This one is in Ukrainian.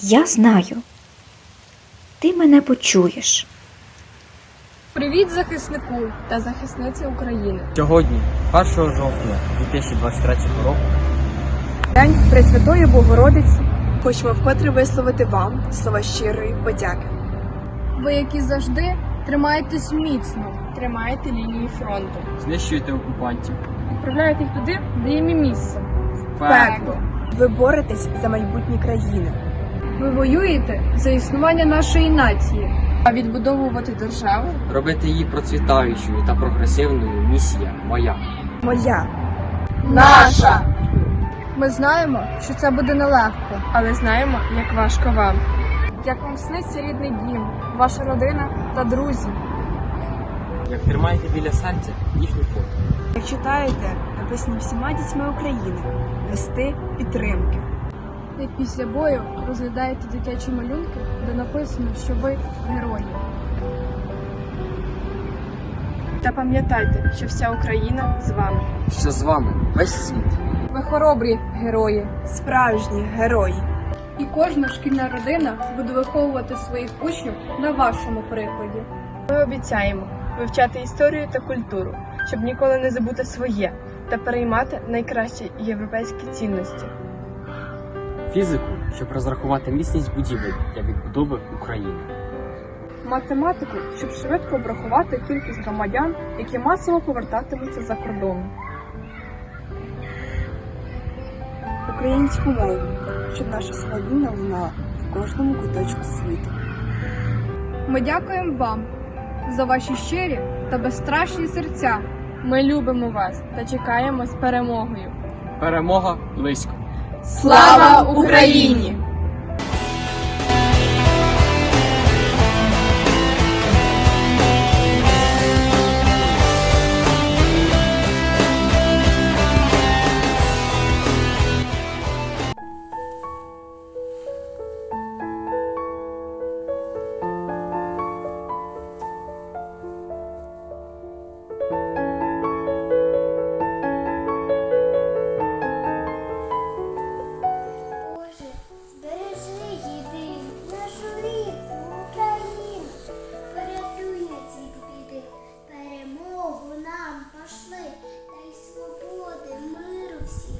Я знаю. Ти мене почуєш. Привіт захиснику та захисниці України. Сьогодні, 1 жовтня 2023 року, День Пресвятої Богородиці. Хочемо вкотре висловити вам слова щирої подяки. Ви, які завжди, тримаєтесь міцно, тримаєте лінії фронту, знищуєте окупантів. відправляєте їх туди, де їм і місце. Пекло. Ви боретесь за майбутнє країни. Ви воюєте за існування нашої нації. А відбудовувати державу Робити її процвітаючою та прогресивною місія моя. моя. Наша! Ми знаємо, що це буде нелегко, але знаємо, як важко вам. Як вам сниться рідний дім, ваша родина та друзі. Як тримаєте біля серця їхні фото. Як читаєте, написані всіма дітьми України, листи підтримки. Як після бою розглядаєте дитячі малюнки, де написано, що ви герої. Та пам'ятайте, що вся Україна з вами. Що з вами весь світ. Ви хоробрі герої, справжні герої. І кожна шкільна родина буде виховувати своїх учнів на вашому прикладі. Ми обіцяємо вивчати історію та культуру, щоб ніколи не забути своє та переймати найкращі європейські цінності. Фізику, щоб розрахувати міцність будівель для відбудови України. Математику, щоб швидко обрахувати кількість громадян, які масово повертатимуться за кордону. Українську мову, щоб наша славіна лунала в кожному куточку світу. Ми дякуємо вам за ваші щирі та безстрашні серця. Ми любимо вас та чекаємо з перемогою. Перемога близько. Слава Україні! mercy.